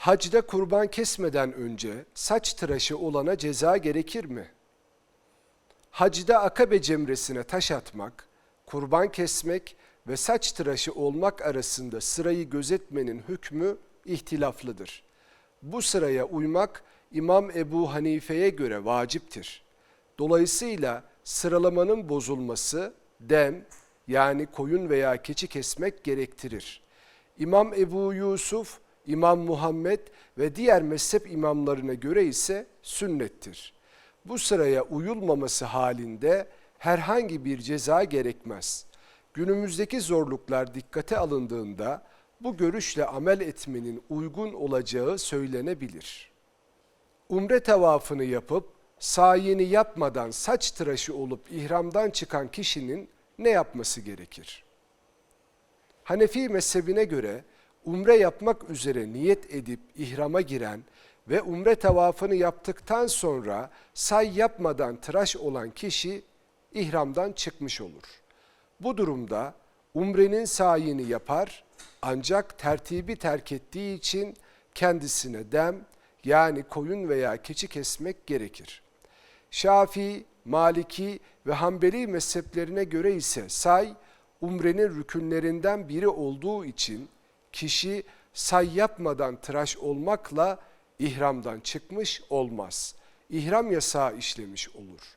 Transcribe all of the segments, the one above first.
Hacda kurban kesmeden önce saç tıraşı olana ceza gerekir mi? Hacda akabe cemresine taş atmak, kurban kesmek ve saç tıraşı olmak arasında sırayı gözetmenin hükmü ihtilaflıdır. Bu sıraya uymak İmam Ebu Hanife'ye göre vaciptir. Dolayısıyla sıralamanın bozulması dem yani koyun veya keçi kesmek gerektirir. İmam Ebu Yusuf, İmam Muhammed ve diğer mezhep imamlarına göre ise sünnettir. Bu sıraya uyulmaması halinde herhangi bir ceza gerekmez. Günümüzdeki zorluklar dikkate alındığında bu görüşle amel etmenin uygun olacağı söylenebilir. Umre tavafını yapıp sayini yapmadan saç tıraşı olup ihramdan çıkan kişinin ne yapması gerekir? Hanefi mezhebine göre umre yapmak üzere niyet edip ihrama giren ve umre tavafını yaptıktan sonra say yapmadan tıraş olan kişi ihramdan çıkmış olur. Bu durumda umrenin sayini yapar ancak tertibi terk ettiği için kendisine dem yani koyun veya keçi kesmek gerekir. Şafii, Maliki ve Hanbeli mezheplerine göre ise say umrenin rükünlerinden biri olduğu için kişi say yapmadan tıraş olmakla ihramdan çıkmış olmaz. İhram yasağı işlemiş olur.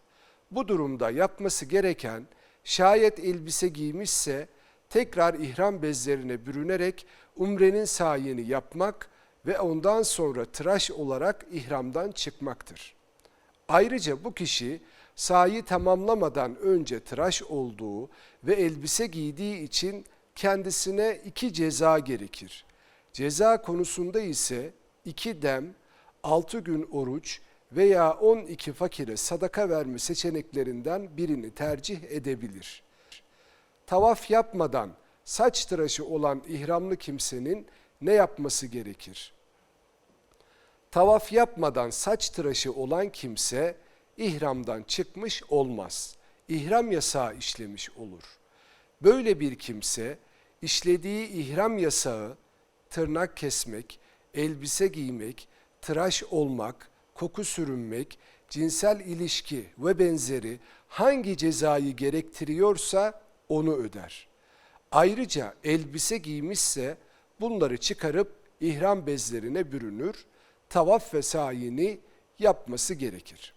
Bu durumda yapması gereken şayet elbise giymişse tekrar ihram bezlerine bürünerek umrenin sayini yapmak ve ondan sonra tıraş olarak ihramdan çıkmaktır. Ayrıca bu kişi sahi tamamlamadan önce tıraş olduğu ve elbise giydiği için kendisine iki ceza gerekir. Ceza konusunda ise iki dem, altı gün oruç veya 12 fakire sadaka verme seçeneklerinden birini tercih edebilir. Tavaf yapmadan saç tıraşı olan ihramlı kimsenin ne yapması gerekir? Tavaf yapmadan saç tıraşı olan kimse ihramdan çıkmış olmaz. İhram yasağı işlemiş olur. Böyle bir kimse işlediği ihram yasağı tırnak kesmek, elbise giymek, tıraş olmak, koku sürünmek, cinsel ilişki ve benzeri hangi cezayı gerektiriyorsa onu öder. Ayrıca elbise giymişse bunları çıkarıp ihram bezlerine bürünür, tavaf ve sayini yapması gerekir.